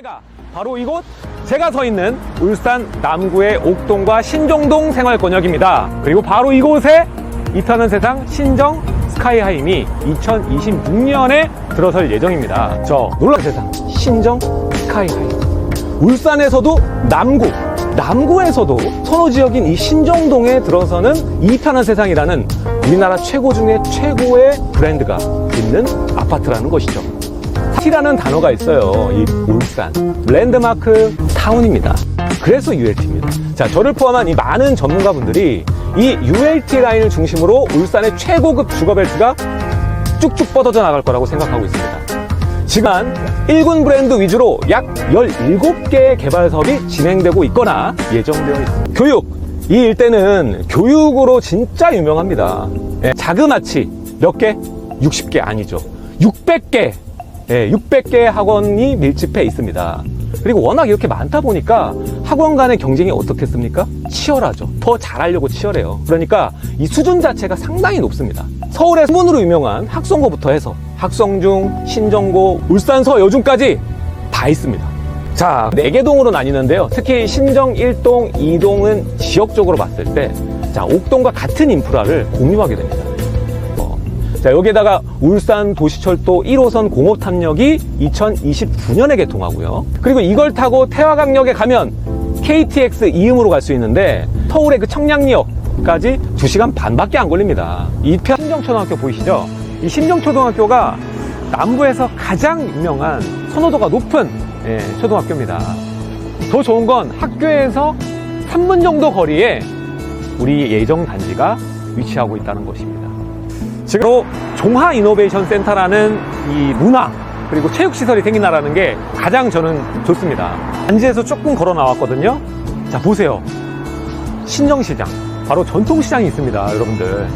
내가 바로 이곳 제가 서 있는 울산 남구의 옥동과 신정동 생활권역입니다. 그리고 바로 이곳에 이타는 세상 신정 스카이하임이 2026년에 들어설 예정입니다. 저 놀라운 세상 신정 스카이하임. 울산에서도 남구, 남구에서도 선호 지역인 이 신정동에 들어서는 이타는 세상이라는 우리나라 최고 중에 최고의 브랜드가 있는 아파트라는 것이죠. T라는 단어가 있어요. 이 울산 랜드마크 타운입니다. 그래서 ULT입니다. 자, 저를 포함한 이 많은 전문가분들이 이 ULT 라인을 중심으로 울산의 최고급 주거벨트가 쭉쭉 뻗어져 나갈 거라고 생각하고 있습니다. 지금 1군 브랜드 위주로 약 17개의 개발 사업이 진행되고 있거나 예정되어 있습니다. 교육! 이 일대는 교육으로 진짜 유명합니다. 예, 자그마치 몇 개? 60개 아니죠. 600개! 예, 600개의 학원이 밀집해 있습니다. 그리고 워낙 이렇게 많다 보니까 학원 간의 경쟁이 어떻겠습니까? 치열하죠. 더 잘하려고 치열해요. 그러니까 이 수준 자체가 상당히 높습니다. 서울의 수문으로 유명한 학성고부터 해서 학성중, 신정고, 울산서 여중까지 다 있습니다. 자, 네개 동으로 나뉘는데요. 특히 신정 1동, 2동은 지역적으로 봤을 때, 자, 옥동과 같은 인프라를 공유하게 됩니다. 어, 자, 여기에다가 울산 도시철도 1호선 공업 탐역이 2029년에 개통하고요. 그리고 이걸 타고 태화강역에 가면 KTX 이음으로 갈 수 있는데 서울의 그 청량리역까지 2시간 반밖에 안 걸립니다. 이 편- 신정초등학교 보이시죠? 이 신정초등학교가 남부에서 가장 유명한 선호도가 높은 예, 초등학교입니다. 더 좋은 건 학교에서 3분 정도 거리에 우리 예정 단지가 위치하고 있다는 것입니다. 지금 종하 이노베이션 센터라는 이 문화 그리고 체육 시설이 생긴다라는 게 가장 저는 좋습니다. 단지에서 조금 걸어 나왔거든요. 자 보세요. 신정시장 바로 전통시장이 있습니다, 여러분들.